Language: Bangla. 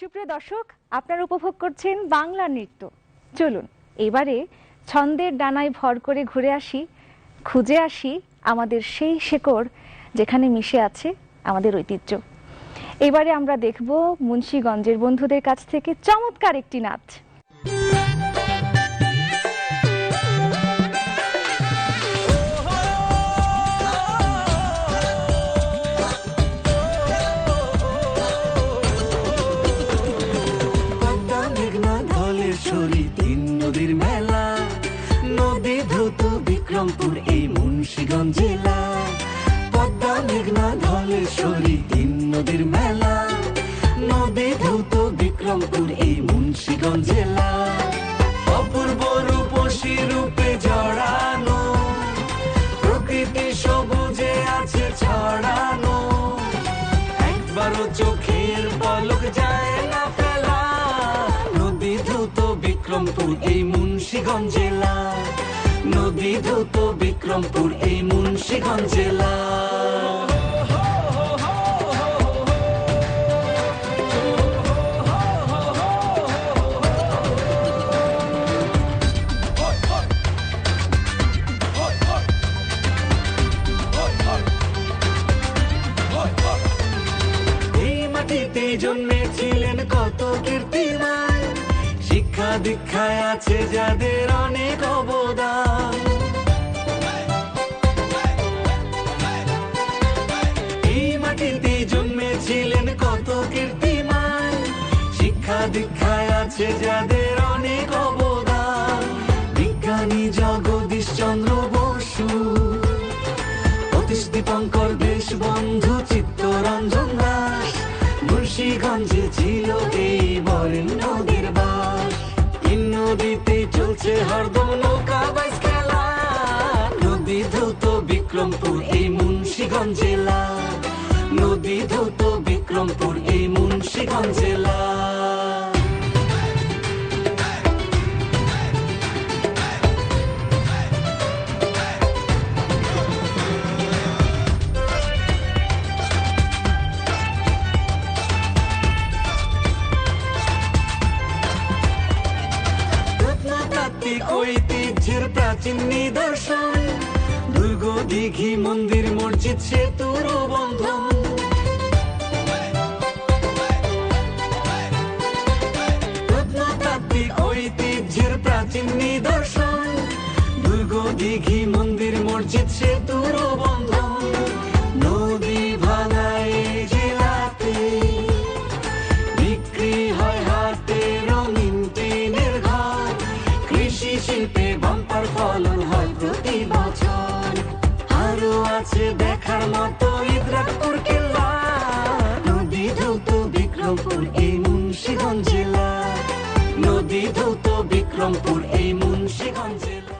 সুপ্রিয় দর্শক, আপনারা উপভোগ করছেন বাংলা নৃত্য। চলুন, এবারে ছন্দের ডানায় ভর করে ঘুরে আসি, খুঁজে আসি আমাদের সেই শেকড় যেখানে মিশে আছে আমাদের ঐতিহ্য। এবারে আমরা দেখব মুন্সীগঞ্জের বন্ধুদের কাছ থেকে চমৎকার একটি নাচ। ধলেশ্বরী তিন নদীর মেলা। নদী বিক্রমপুর, এই মুন্সিগঞ্জ জেলা। পদ্মা, মেঘনা, ধলেশ্বরী তিন নদীর মেলা। নদী বিক্রমপুর, এই মুন্সিগঞ্জ জেলা। অপূর্ব রূপসী রূপে জড়ানো, প্রকৃতি সবুজে আছে ছড়ানো। একবারও চোখের বিক্রমপুর এই মুন্সিগঞ্জ জেলা। নদী দ্রুত বিক্রমপুর এই মুন্সিগঞ্জ জেলা। জন্মেছিলেন কত কীর্তিমান শিক্ষা দীক্ষায় আছে যাদের অনেক অবদান। এই মাটিতে জন্মেছিলেন কত কীর্তিমান। শিক্ষা দীক্ষায় আছে যাদের অনেক অবদান। বিজ্ঞানী জগদীশ চন্দ্র বসু দীপঙ্কর দেশ বন্ধু চিত্তরঞ্জন দাস, মুন্সিগঞ্জে ছিল এই এই নদীতে চলছে হরদম নৌকা বাইস খেলা নদী ধৌত বিক্রমপুর, এই মুন্সিগঞ্জ জেলা। নদী ধৌত বিক্রমপুর, এই মুন্সিগঞ্জ জেলা। ঐতিহ্যের প্রাচীন নিদর্শন। দুর্গ, দিঘি, মন্দির, মসজিদ, সেতুর বন্ধন। প্রত্নতাত্ত্বিক ঐতিহ্যের প্রাচীন নিদর্শন। দুর্গ, দিঘি, মন্দির, মসজিদ, সেতুর বন্ধন। নদী আছে দেখার মতো ইদ্রাকপুর কেল্লা। নদী ধৌত বিক্রমপুর, এই মুন্সিগঞ্জ জেলা। নদী ধৌত বিক্রমপুর, এই মুন্সিগঞ্জ জেলা।